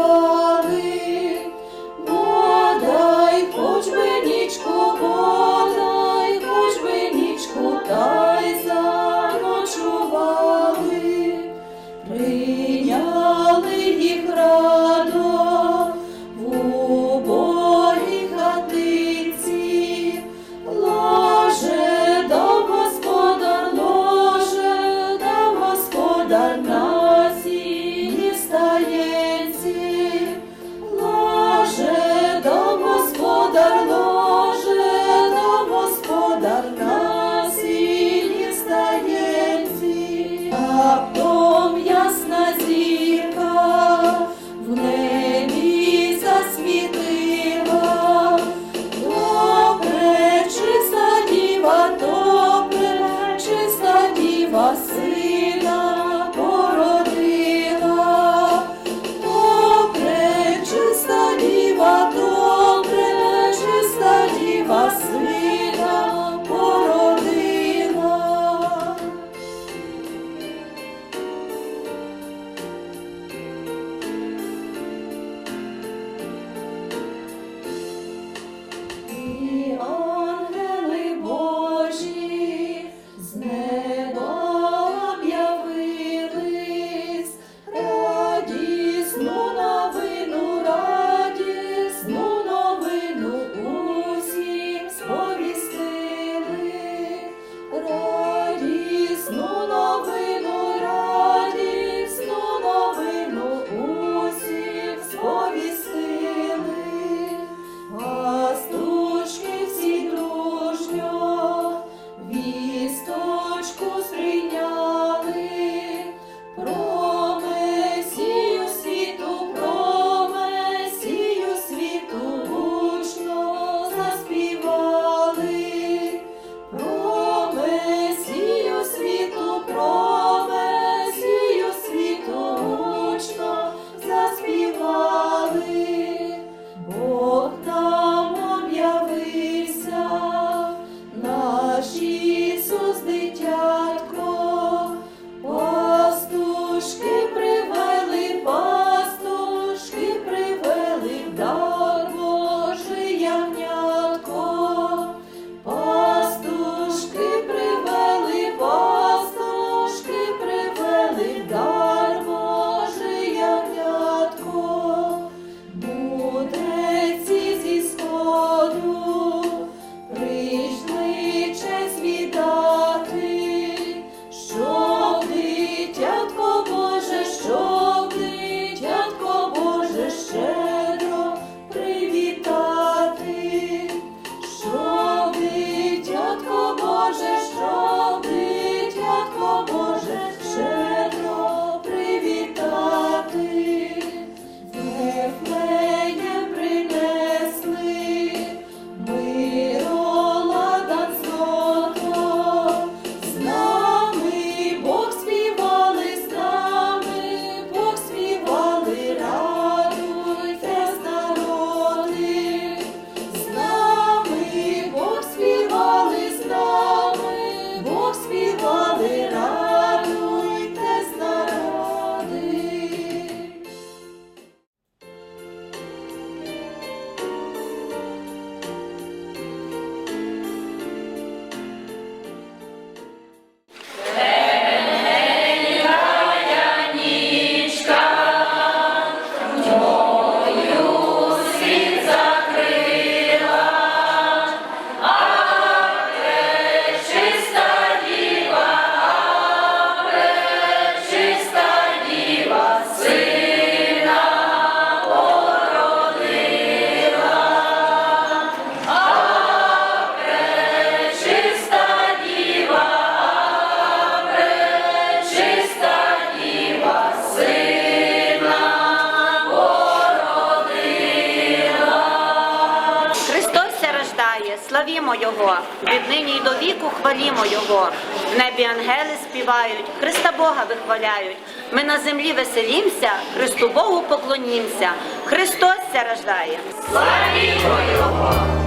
vivo. Славімо Його, віднині й до віку хвалімо Його. В небі ангели співають, Христа Бога вихваляють. Ми на землі веселімся, Христу Богу поклонімся. Христос ся рождає. Славімо